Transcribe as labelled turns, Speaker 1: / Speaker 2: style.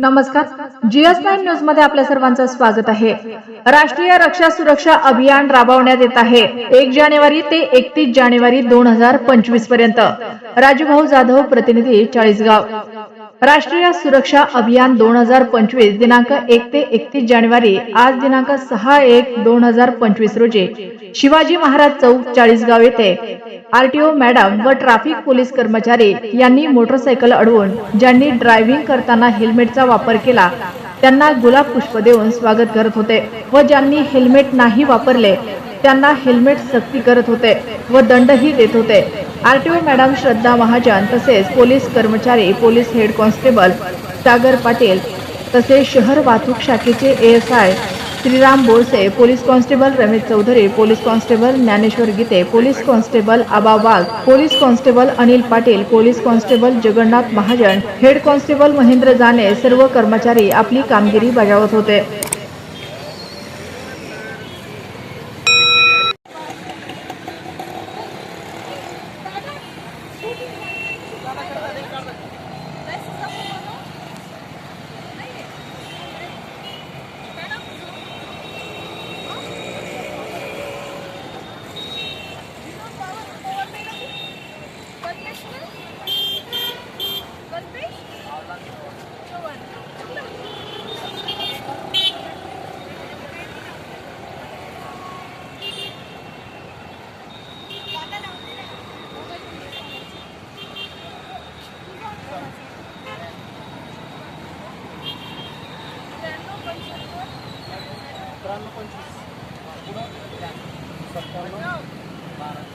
Speaker 1: नमस्कार. GS nine न्यूजमध्ये आपल्या सर्वांचं स्वागत आहे. राष्ट्रीय रक्षा सुरक्षा अभियान राबवण्यात येत आहे. एक जानेवारी ते एकतीस जानेवारी दोन हजार पंचवीसपर्यंत. राजूभाऊ जाधव प्रतिनिधी चाळीसगाव. राष्ट्रीय सुरक्षा अभियान दोन हजार पंचवीस दिनांक एक ते एकतीस जानेवारी आज दिनांक सहा एक दोन हजार पंचवीस रोजी शिवाजी महाराज चौक चाळीसगाव येथे आरटीओ मॅडम व ट्रॅफिक पोलीस कर्मचारी यांनी मोटरसायकल अडवून ज्यांनी ड्रायव्हिंग करताना हेल्मेटचा वापर केला त्यांना गुलाब पुष्प देऊन स्वागत करत होते व ज्यांनी हेल्मेट नाही वापरले त्यांना हेल्मेट सक्ती करत होते व दंडही देत होते. आरटीओ मॅडम श्रद्धा महाजन तसेच पोलीस कर्मचारी police head constable Sagar Patil तसेच शहर वाहतूक शाखेचे ASI Shriram Borse police constable Ramesh Chaudhari police constable Dnyaneshwar Gite police constable Aba Wagh police constable Anil Patil police constable Jagannath Mahajan head constable Mahendra Jane सर्व कर्मचारी आपली कामगिरी बजावत होते. carta, carta, carta. Sobrang na conscious. Sobrang ano? na.